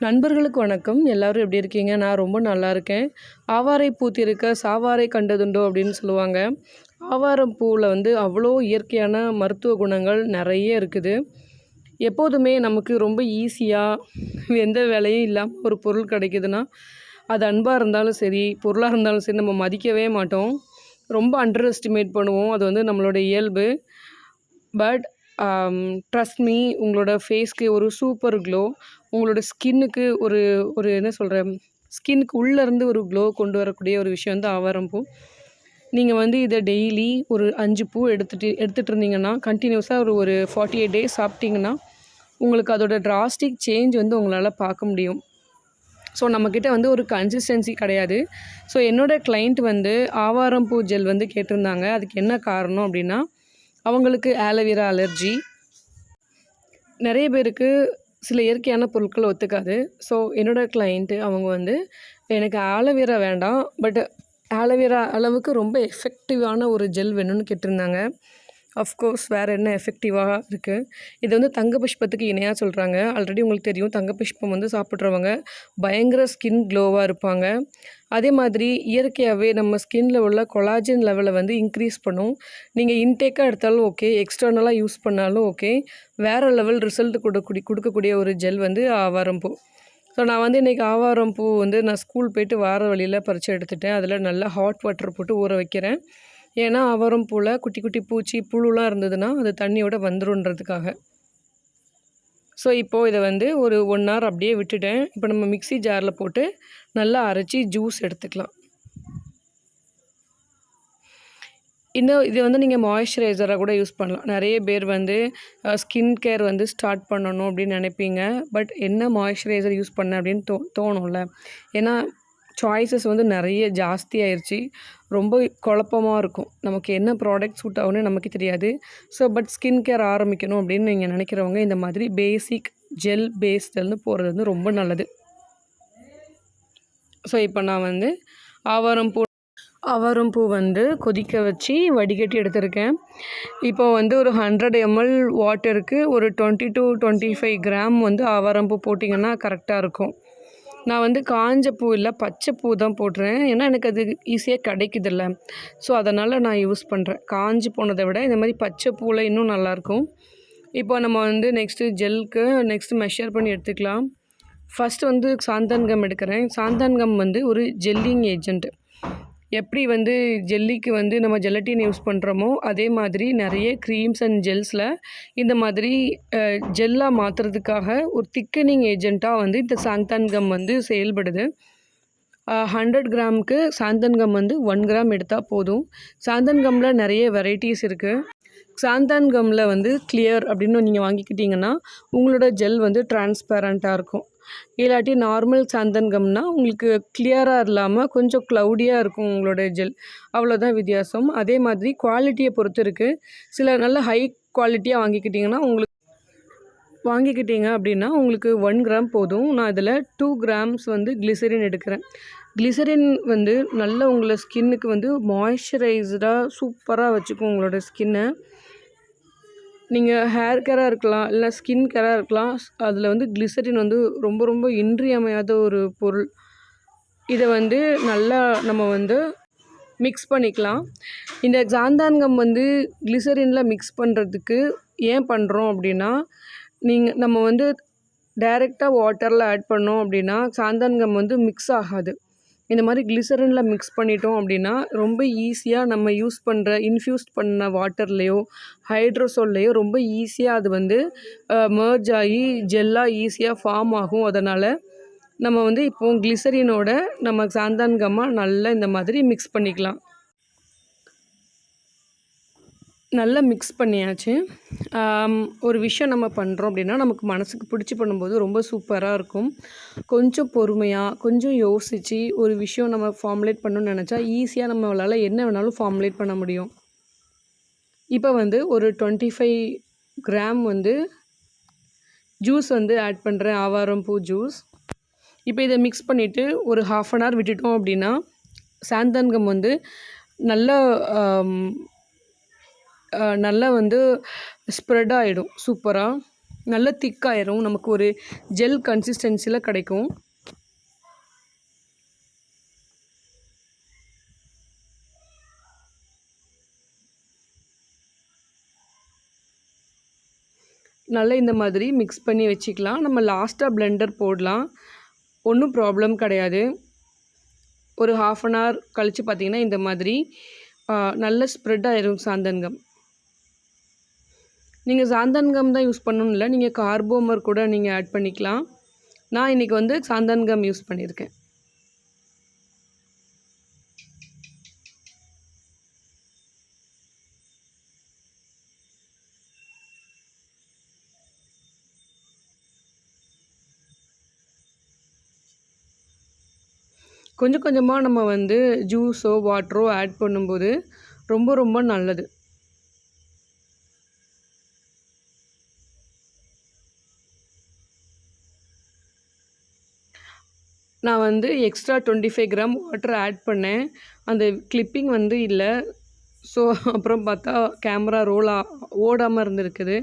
நண்பர்களுக்கு வணக்கம். எல்லோரும் எப்படி இருக்கீங்க? நான் ரொம்ப நல்லா இருக்கேன். ஆவாரை பூத்திருக்க சாவாரை கண்டதுண்டோ அப்படின்னு சொல்லுவாங்க. ஆவாரம் பூவில் வந்து அவ்வளோ இயற்கையான மருத்துவ குணங்கள் நிறைய இருக்குது. எப்போதுமே நமக்கு ரொம்ப ஈஸியாக எந்த வேலையும் இல்லாமல் ஒரு பொருள் கிடைக்குதுன்னா அது அன்பாக இருந்தாலும் சரி பொருளாக இருந்தாலும் சரி நம்ம மதிக்கவே மாட்டோம். ரொம்ப அண்டர் எஸ்டிமேட் பண்ணுவோம். அது வந்து நம்மளோட இயல்பு. பட் ட்ரஸ்ட் மீ உங்களோட ஃபேஸ்க்கு ஒரு சூப்பர் க்ளோ உங்களோட ஸ்கின்னுக்கு ஒரு ஒரு என்ன சொல்கிறேன் ஸ்கின்னுக்கு உள்ளேருந்து ஒரு க்ளோ கொண்டு வரக்கூடிய ஒரு விஷயம் வந்து ஆவாரம் பூ. நீங்கள் வந்து இதை டெய்லி ஒரு அஞ்சு பூ எடுத்துகிட்டு எடுத்துகிட்டு இருந்தீங்கன்னா கண்டினியூஸாக ஒரு ஒரு ஃபார்ட்டி எயிட் டேஸ் சாப்பிட்டிங்கன்னா உங்களுக்கு அதோட ட்ராஸ்டிக் சேஞ்ச் வந்து உங்களால் பார்க்க முடியும். ஸோ நம்மக்கிட்ட வந்து ஒரு கன்சிஸ்டன்சி கிடையாது. ஸோ என்னோடய கிளைண்ட் வந்து ஆவாரம் பூ ஜெல் வந்து கேட்டிருந்தாங்க. அதுக்கு என்ன காரணம் அப்படின்னா அவங்களுக்கு ஆலோவேரா அலர்ஜி. நிறைய பேருக்கு சில இயற்கையான பொருட்கள் ஒத்துக்காது. ஸோ என்னோடய கிளைண்ட்டு அவங்க வந்து எனக்கு ஆலோவேரா வேண்டாம் பட் ஆலோவேரா அளவுக்கு ரொம்ப எஃபெக்டிவான ஒரு ஜெல் வேணும்னு கேட்டிருந்தாங்க. அஃப்கோர்ஸ் வேறு என்ன எஃபெக்டிவாக இருக்குது இது வந்து தங்க புஷ்பத்துக்கு இணையாக சொல்கிறாங்க ஆல்ரெடி உங்களுக்கு தெரியும் தங்க புஷ்பம் வந்து சாப்பிட்றவங்க பயங்கர ஸ்கின் க்ளோவாக இருப்பாங்க. அதே மாதிரி இயற்கையாகவே நம்ம ஸ்கின்னில் உள்ள கொலாஜின் லெவலை வந்து இன்க்ரீஸ் பண்ணும். நீங்கள் இன்டேக்காக எடுத்தாலும் ஓகே எக்ஸ்டர்னலாக யூஸ் பண்ணாலும் ஓகே வேறு லெவல் ரிசல்ட் கொடுக்கக்கூடிய கொடுக்கக்கூடிய ஒரு ஜெல் வந்து ஆவாரம் பூ. ஸோ நான் வந்து இன்றைக்கி ஆவாரம் பூ வந்து நான் ஸ்கூல் போயிட்டு வார வழியில் பறித்து எடுத்துட்டேன். அதில் நல்லா ஹாட் வாட்டர் போட்டு ஊற வைக்கிறேன். ஏன்னா அவரும் போல் குட்டி குட்டி பூச்சி புழுலாம் இருந்ததுன்னா அது தண்ணியோட வந்துருன்றதுக்காக. ஸோ இப்போது இதை வந்து ஒரு ஒன் ஹவர் அப்படியே விட்டுட்டேன். இப்போ நம்ம மிக்சி ஜாரில் போட்டு நல்லா அரைச்சி ஜூஸ் எடுத்துக்கலாம். இன்னும் இது வந்து நீங்கள் மாய்ஸ்சரைசராக கூட யூஸ் பண்ணலாம். நிறைய பேர் வந்து ஸ்கின் கேர் வந்து ஸ்டார்ட் பண்ணணும் அப்படின்னு நினைப்பீங்க. பட் என்ன மாய்ஸ்சரைசர் யூஸ் பண்ண அப்படின்னு தோ தோணும்ல? ஏன்னா சாய்ஸஸ் வந்து நிறைய ஜாஸ்தி ஆயிடுச்சு ரொம்ப குழப்பமாக இருக்கும். நமக்கு என்ன ப்ராடக்ட் சூட் ஆகுன்னு நமக்கு தெரியாது. ஸோ பட் ஸ்கின் கேர் ஆரம்பிக்கணும் அப்படின்னு நீங்கள் நினைக்கிறவங்க இந்த மாதிரி பேசிக் ஜெல் பேஸ்ட்லேருந்து போகிறது வந்து ரொம்ப நல்லது. ஸோ இப்போ நான் வந்து ஆவாரம் பூ ஆவாரம் பூ வந்து கொதிக்க வச்சு வடிகட்டி எடுத்திருக்கேன். இப்போ வந்து ஒரு ஹண்ட்ரட் எம்எல் வாட்டருக்கு ஒரு twenty to twenty five gram வந்து ஆவாரம் பூ போட்டிங்கன்னா கரெக்டாக இருக்கும். நான் வந்து காஞ்ச பூ இல்லை பச்சை பூ தான் போடுறேன் ஏன்னா எனக்கு அது ஈஸியாக கிடைக்குதில்ல. ஸோ அதனால் நான் யூஸ் பண்ணுறேன் காஞ்சி போனதை விட இந்த மாதிரி பச்சை பூவில் இன்னும் நல்லாயிருக்கும். இப்போ நம்ம வந்து நெக்ஸ்ட்டு ஜெல்க்கு நெக்ஸ்ட்டு மெஷர் பண்ணி எடுத்துக்கலாம். ஃபஸ்ட்டு வந்து சாந்தான்கம் எடுக்கிறேன். சாந்தான்கம் வந்து ஒரு ஜெல்லிங் ஏஜென்ட்டு எப்படி வந்து ஜெல்லிக்கு வந்து நம்ம ஜெலட்டின் யூஸ் பண்ணுறோமோ அதே மாதிரி நிறைய க்ரீம்ஸ் அண்ட் ஜெல்ஸில் இந்த மாதிரி ஜெல்லாக மாற்றுறதுக்காக ஒரு திக்கனிங் ஏஜெண்ட்டாக வந்து இந்த சாந்தான்கம் வந்து செயல்படுது. ஹண்ட்ரட் கிராமுக்கு சாந்தன் கம் வந்து ஒன் கிராம் எடுத்தால் போதும். சாந்தன் கம்மில் நிறைய வெரைட்டிஸ் இருக்குது சாந்தான் கம்மில் வந்து கிளியர் அப்படின்னு நீங்கள் வாங்கிக்கிட்டிங்கன்னா உங்களோட ஜெல் வந்து டிரான்ஸ்பேரண்ட்டாக இருக்கும். இல்லாட்டி நார்மல் சந்தன்கம்னா உங்களுக்கு கிளியராக இல்லாமல் கொஞ்சம் க்ளவுடியாக இருக்கும் உங்களோட ஜெல் அவ்வளோதான் வித்தியாசம். அதே மாதிரி குவாலிட்டியை பொறுத்து இருக்குது சில நல்ல ஹை குவாலிட்டியாக வாங்கிக்கிட்டிங்கன்னா உங்களுக்கு வாங்கிக்கிட்டீங்க அப்படின்னா உங்களுக்கு ஒன் கிராம் போதும். நான் இதில் டூ கிராம்ஸ் வந்து கிளிசரின் எடுக்கிறேன். கிளிசரின் வந்து நல்ல உங்களை ஸ்கின்னுக்கு வந்து மாய்ஸ்சரைஸ்டாக சூப்பராக வச்சுக்கும் உங்களோட ஸ்கின்னை நீங்கள் ஹேர் கேராக இருக்கலாம் இல்லை ஸ்கின் கேராக இருக்கலாம் அதில் வந்து கிளிசரின் வந்து ரொம்ப ரொம்ப இன்றியமையாத ஒரு பொருள். இதை வந்து நல்லா நம்ம வந்து மிக்ஸ் பண்ணிக்கலாம். இந்த சாந்தான்கம் வந்து கிளிசரினில் மிக்ஸ் பண்ணுறதுக்கு ஏன் பண்ணுறோம் அப்படின்னா நீங்கள் நம்ம வந்து டைரெக்டாக வாட்டரில் ஆட் பண்ணோம் அப்படின்னா சாந்தான்கம் வந்து மிக்ஸ் ஆகாது. இந்த மாதிரி கிளிசரினில் மிக்ஸ் பண்ணிட்டோம் அப்படின்னா ரொம்ப ஈஸியாக நம்ம யூஸ் பண்ணுற இன்ஃப்யூஸ் பண்ண வாட்டர்லேயோ ஹைட்ரோசோல்லையோ ரொம்ப ஈஸியாக அது வந்து மர்ஜ் ஆகி ஜெல்லாக ஈஸியாக ஃபார்ம் ஆகும். அதனால் நம்ம வந்து இப்போது கிளிசரினோட நம்ம சாந்தான் கம்மா நல்லா இந்த மாதிரி மிக்ஸ் பண்ணிக்கலாம். நல்லா மிக்ஸ் பண்ணியாச்சு. ஒரு விஷயம் நம்ம பண்ணுறோம் அப்படின்னா நமக்கு மனசுக்கு பிடிச்சி பண்ணும்போது ரொம்ப சூப்பராக இருக்கும். கொஞ்சம் பொறுமையாக கொஞ்சம் யோசித்து ஒரு விஷயம் நம்ம ஃபார்முலேட் பண்ணணும்னு நினச்சா ஈஸியாக நம்மளால் என்ன வேணாலும் ஃபார்முலேட் பண்ண முடியும். இப்போ வந்து ஒரு டுவெண்ட்டி ஃபைவ் கிராம் வந்து ஜூஸ் வந்து ஆட் பண்ணுறேன் ஆவாரம் பூ ஜூஸ் இப்போ இதை மிக்ஸ் பண்ணிவிட்டு ஒரு ஹாஃப் அன் ஹவர் விட்டுட்டோம் அப்படின்னா சாந்தன்கம் வந்து நல்ல நல்லா வந்து ஸ்ப்ரெட் ஆகிடும் சூப்பராக நல்ல திக்காயிரும் நமக்கு ஒரு ஜெல் கன்சிஸ்டன்சியில் கிடைக்கும். நல்லா இந்த மாதிரி மிக்ஸ் பண்ணி வச்சுக்கலாம். நம்ம லாஸ்ட்டாக பிளெண்டர் போடலாம். ஒன்றும் ப்ராப்ளம் கிடையாது. ஒரு ஹாஃப் அன் ஹவர் கழித்து பார்த்திங்கன்னா இந்த மாதிரி நல்ல ஸ்ப்ரெட் ஆயிரும் சாந்தன்கம் நீங்கள் சாந்தன்கம் தான் யூஸ் பண்ணணும் இல்லை நீங்கள் கார்போமர் கூட நீங்கள் ஆட் பண்ணிக்கலாம். நான் இன்றைக்கி வந்து சாந்தன்கம் யூஸ் பண்ணியிருக்கேன். கொஞ்சம் கொஞ்சமாக நம்ம வந்து ஜூஸோ வாட்டரோ ஆட் பண்ணும்போது ரொம்ப ரொம்ப நல்லது. நான் வந்து extra twenty five gram water add பண்ணேன். அந்த கிளிப்பிங் வந்து இல்லை. ஸோ அப்புறம் பார்த்தா கேமரா ரோல் ஓடாமல் இருந்திருக்குது.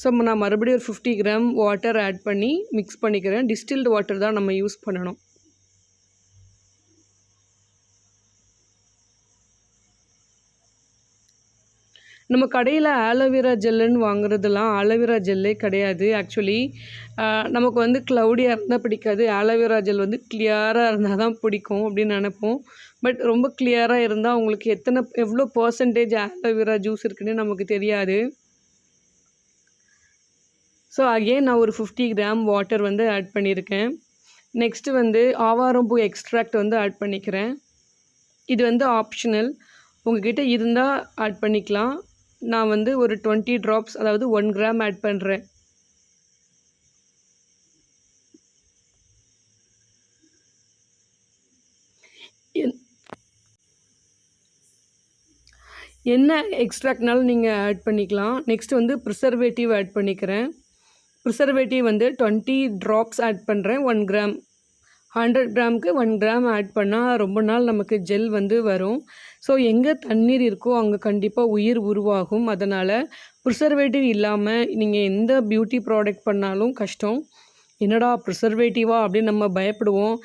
ஸோ நான் மறுபடியும் ஒரு ஃபிஃப்டி கிராம் வாட்டர் ஆட் பண்ணி மிக்ஸ் பண்ணிக்கிறேன். டிஸ்டில்டு வாட்டர் தான் நம்ம யூஸ் பண்ணணும். நம்ம கடையில் ஆலோவேரா ஜெல்லுன்னு வாங்குறதெல்லாம் ஆலோவேரா ஜெல்லே கிடையாது. ஆக்சுவலி நமக்கு வந்து க்ளவுடியாக இருந்தால் பிடிக்காது. ஆலோவேரா ஜெல் வந்து கிளியராக இருந்தால் தான் பிடிக்கும் அப்படின்னு நினைப்போம். பட் ரொம்ப கிளியராக இருந்தால் உங்களுக்கு எத்தனை எவ்வளோ பர்சன்டேஜ் ஆலோவேரா ஜூஸ் இருக்குன்னு நமக்கு தெரியாது. ஸோ அகெயின் நான் ஒரு ஃபிஃப்டி கிராம் வாட்டர் வந்து ஆட் பண்ணியிருக்கேன். நெக்ஸ்ட்டு வந்து ஆவாரம்பூ எக்ஸ்ட்ராக்ட் வந்து ஆட் பண்ணிக்கிறேன். இது வந்து ஆப்ஷனல் உங்ககிட்ட இருந்தால் ஆட் பண்ணிக்கலாம். நான் வந்து ஒரு டுவெண்ட்டி ட்ராப்ஸ் அதாவது ஒன் கிராம் ஆட் பண்ணுறேன் என்ன எக்ஸ்ட்ராக்ட்னாலும் நீங்கள் ஆட் பண்ணிக்கலாம்? நெக்ஸ்ட் வந்து ப்ரிசர்வேட்டிவ் ஆட் பண்ணிக்கிறேன். ப்ரிசர்வேட்டிவ் வந்து டுவெண்ட்டி ட்ராப்ஸ் ஆட் பண்ணுறேன் ஒன் கிராம் ஹண்ட்ரட் கிராமுக்கு ஒன் கிராம் ஆட் பண்ணால் ரொம்ப நாள் நமக்கு ஜெல் வந்து வரும். ஸோ எங்கே தண்ணீர் இருக்கோ அங்கே கண்டிப்பாக உயிர் உருவாகும். அதனால் ப்ரிசர்வேட்டிவ் இல்லாமல் நீங்கள் எந்த பியூட்டி ப்ராடக்ட் பண்ணாலும் கஷ்டம். என்னடா ப்ரிசர்வேட்டிவா அப்படின்னு நம்ம பயப்படுவோம்.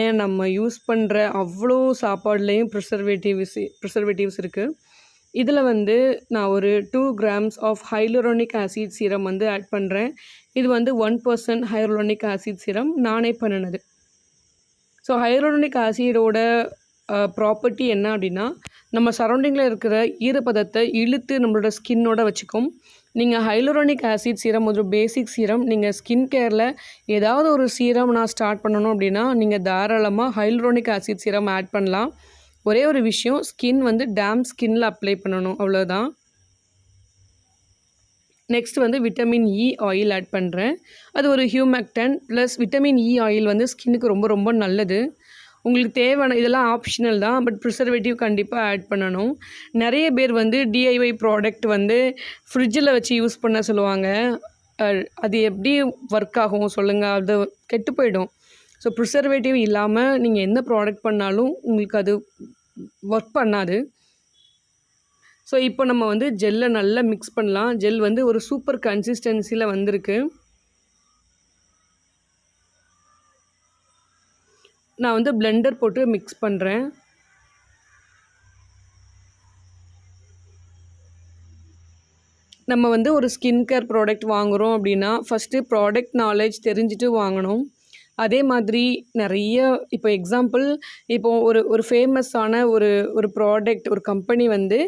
ஏன் நம்ம யூஸ் பண்ணுற அவ்வளோ சாப்பாடுலேயும் ப்ரிசர்வேட்டிவ்ஸ் ப்ரிசர்வேட்டிவ்ஸ் இருக்குது இதில் வந்து நான் ஒரு two grams of hyaluronic acid serum வந்து ஆட் பண்ணுறேன் இது வந்து one percent hyaluronic acid serum நானே பண்ணினது. ஸோ ஹைலரோனிக் ஆசிடோட ப்ராப்பர்ட்டி என்ன அப்படின்னா நம்ம சரௌண்டிங்கில் இருக்கிற ஈரப்பதத்தை இழுத்து நம்மளோட ஸ்கின்னோட வச்சுக்கும். நீங்கள் ஹைலரோனிக் ஆசிட் சீரம் ஒரு பேசிக் சீரம் நீங்கள் ஸ்கின் கேரில் ஏதாவது ஒரு சீரம் நான் ஸ்டார்ட் பண்ணணும் அப்படின்னா நீங்கள் தாராளமாக ஹைலோரோனிக் ஆசிட் சீரம் ஆட் பண்ணலாம். ஒரே ஒரு விஷயம் ஸ்கின் வந்து டேம் ஸ்கின்னில் அப்ளை பண்ணணும். அவ்வளோதான் நெக்ஸ்ட் வந்து விட்டமின் இ ஆயில் ஆட் பண்ணுறேன் அது ஒரு humectant plus vitamin E oil வந்து ஸ்கின்னுக்கு ரொம்ப ரொம்ப நல்லது. உங்களுக்கு தேவையான இதெல்லாம் ஆப்ஷனல் தான் பட் ப்ரிசர்வேட்டிவ் கண்டிப்பாக ஆட் பண்ணணும். நிறைய பேர் வந்து டிஐஒய் ப்ராடக்ட் வந்து ஃப்ரிட்ஜில் வச்சு யூஸ் பண்ண சொல்லுவாங்க. அது எப்படி ஒர்க் ஆகும் சொல்லுங்கள் அது கெட்டு போயிடும். ஸோ ப்ரிசர்வேட்டிவ் இல்லாமல் நீங்கள் எந்த ப்ராடக்ட் பண்ணாலும் உங்களுக்கு அது ஒர்க் பண்ணாது. ஸோ இப்போ நம்ம வந்து ஜெல்லை நல்லா மிக்ஸ் பண்ணலாம். ஜெல் வந்து ஒரு சூப்பர் கன்சிஸ்டன்சியில் வந்திருக்கு. நான் வந்து பிளெண்டர் போட்டு மிக்ஸ் பண்ணுறேன் நம்ம வந்து ஒரு ஸ்கின் கேர் ப்ராடக்ட் வாங்குகிறோம் அப்படின்னா ஃபஸ்ட்டு ப்ராடக்ட் நாலேஜ் தெரிஞ்சுட்டு வாங்கணும். அதே மாதிரி நிறைய இப்போ எக்ஸாம்பிள் இப்போ ஒரு ஒரு ஃபேமஸான ஒரு ஒரு ப்ராடக்ட் ஒரு கம்பெனி வந்து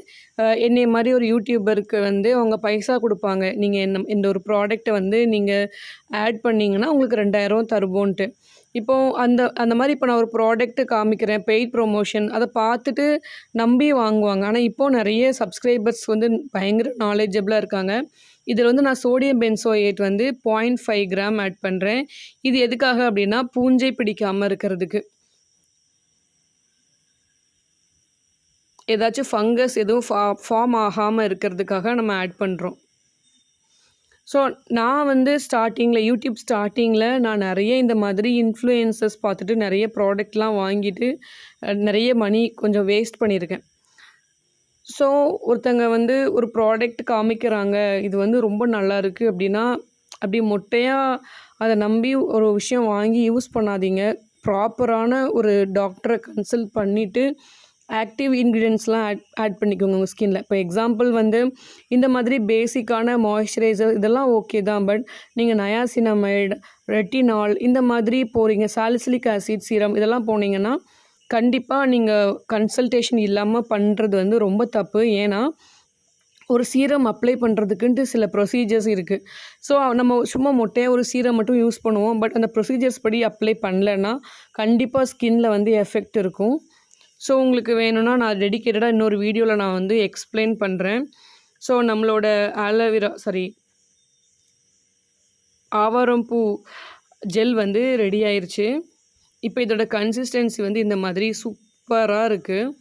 என்னை மாதிரி ஒரு யூடியூபருக்கு வந்து அவங்க பைசா கொடுப்பாங்க. நீங்கள் என்ன இந்த ஒரு ப்ராடக்ட்டை வந்து நீங்கள் ஆட் பண்ணிங்கன்னா உங்களுக்கு ரெண்டாயிரம் தருவோன்ட்டு. இப்போது அந்த அந்த மாதிரி இப்போ நான் ஒரு ப்ராடக்ட்டு காமிக்கிறேன் பெய்ட் ப்ரொமோஷன் அதை பார்த்துட்டு நம்பி வாங்குவாங்க. ஆனால் இப்போது நிறைய சப்ஸ்கிரைபர்ஸ் வந்து பயங்கர நாலேஜபிளாக இருக்காங்க. இதில் வந்து நான் சோடியம் பென்சோயேட் வந்து பாயிண்ட் ஃபைவ் கிராம் ஆட் பண்ணுறேன் இது எதுக்காக அப்படின்னா பூஞ்சை பிடிக்காமல் இருக்கிறதுக்கு. ஏதாச்சும் ஃபங்கஸ் எதுவும் ஃபா ஃபார்ம் ஆகாமல் இருக்கிறதுக்காக நம்ம ஆட் பண்ணுறோம் ஸோ நான் வந்து ஸ்டார்டிங்கில் யூடியூப் ஸ்டார்டிங்கில் நான் நிறைய இந்த மாதிரி இன்ஃப்ளூயன்சஸ் பார்த்துட்டு நிறைய ப்ராடக்ட்லாம் வாங்கிட்டு நிறைய மணி கொஞ்சம் வேஸ்ட் பண்ணியிருக்கேன். ஸோ ஒருத்தங்க வந்து ஒரு ப்ராடக்ட் காமிக்கிறாங்க இது வந்து ரொம்ப நல்லா இருக்குது அப்படின்னா அப்படி மொட்டையாக அதை நம்பி ஒரு விஷயம் வாங்கி யூஸ் பண்ணாதீங்க. ப்ராப்பரான ஒரு டாக்டரை கன்சல்ட் பண்ணிவிட்டு ஆக்டிவ் இன்க்ரீடியன்ஸ்லாம் ஆட் ஆட் பண்ணிக்கோங்க உங்கள் ஸ்கின்ல இப்போ எக்ஸாம்பிள் வந்து இந்த மாதிரி பேசிக்கான மாய்ஸ்சரைசர் இதெல்லாம் ஓகே தான் பட் நீங்கள் நயாசினமைடு ரெட்டினால் இந்த மாதிரி போகிறீங்க சாலிசிலிக் ஆசிட் சீரம் இதெல்லாம் போனீங்கன்னா கண்டிப்பாக நீங்கள் கன்சல்டேஷன் இல்லாமல் பண்ணுறது வந்து ரொம்ப தப்பு. ஏன்னா ஒரு சீரம் அப்ளை பண்ணுறதுக்குன்ட்டு சில ப்ரொசீஜர்ஸ் இருக்குது ஸோ நம்ம சும்மா மொட்டையாக ஒரு சீரம் மட்டும் யூஸ் பண்ணுவோம். பட் அந்த ப்ரொசீஜர்ஸ் படி அப்ளை பண்ணலன்னா கண்டிப்பாக ஸ்கின்ல வந்து எஃபெக்ட் இருக்கும். ஸோ உங்களுக்கு வேணும்னா நான் டெடிக்கேட்டடாக இன்னொரு வீடியோவில் நான் வந்து எக்ஸ்பிளைன் பண்ணுறேன் ஸோ நம்மளோட ஆலோவேரா சாரி ஆவாரம் பூ ஜெல் வந்து ரெடி ஆயிடுச்சு இப்போ இதோட கன்சிஸ்டன்சி வந்து இந்த மாதிரி சூப்பராக இருக்குது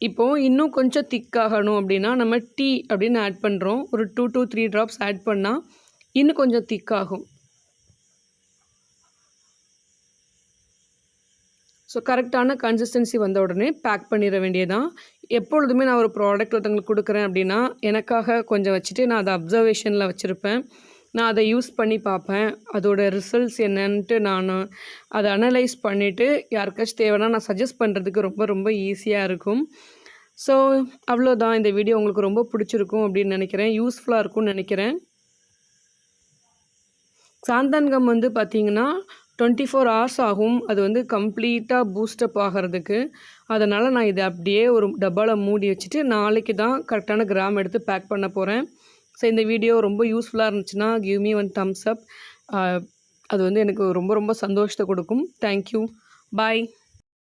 இப்போது இன்னும் கொஞ்சம் திக்காகணும் அப்படின்னா நம்ம டீ அப்படின்னு ஆட் பண்ணுறோம் ஒரு two to three drops add பண்ணால் இன்னும் கொஞ்சம் திக்காகும் ஸோ கரெக்டான கன்சிஸ்டன்சி வந்த உடனே பேக் பண்ணிட வேண்டியதான் எப்பொழுதுமே நான் ஒரு ப்ராடக்ட் ஒருத்தவங்களுக்கு கொடுக்குறேன் அப்படின்னா எனக்காக கொஞ்சம் வச்சுட்டு நான் அதை அப்சர்வேஷனில் வச்சுருப்பேன். நான் அதை யூஸ் பண்ணி பார்ப்பேன். அதோட ரிசல்ட்ஸ் என்னன்ட்டு நான் அதை அனலைஸ் பண்ணிவிட்டு யாருக்காச்சும் தேவைன்னா நான் சஜஸ்ட் பண்ணுறதுக்கு ரொம்ப ரொம்ப ஈஸியாக இருக்கும். ஸோ அவ்வளோதான். இந்த வீடியோ உங்களுக்கு ரொம்ப பிடிச்சிருக்கும் அப்படின்னு நினைக்கிறேன். யூஸ்ஃபுல்லாக இருக்கும்னு நினைக்கிறேன். சாந்தான்கம் வந்து பார்த்திங்கன்னா டுவெண்ட்டி ஃபோர் ஹவர்ஸ் ஆகும். அது வந்து கம்ப்ளீட்டாக பூஸ்டப் ஆகிறதுக்கு. அதனால் நான் இதை அப்படியே ஒரு டப்பாவில் மூடி வச்சுட்டு நாளைக்கு தான் கரெக்டான கிராம் எடுத்து பேக் பண்ண போகிறேன் ஸோ இந்த வீடியோ ரொம்ப யூஸ்ஃபுல்லாக இருந்துச்சுன்னா give me one thumbs up அது வந்து எனக்கு ரொம்ப ரொம்ப சந்தோஷத்தை கொடுக்கும். Thank you bye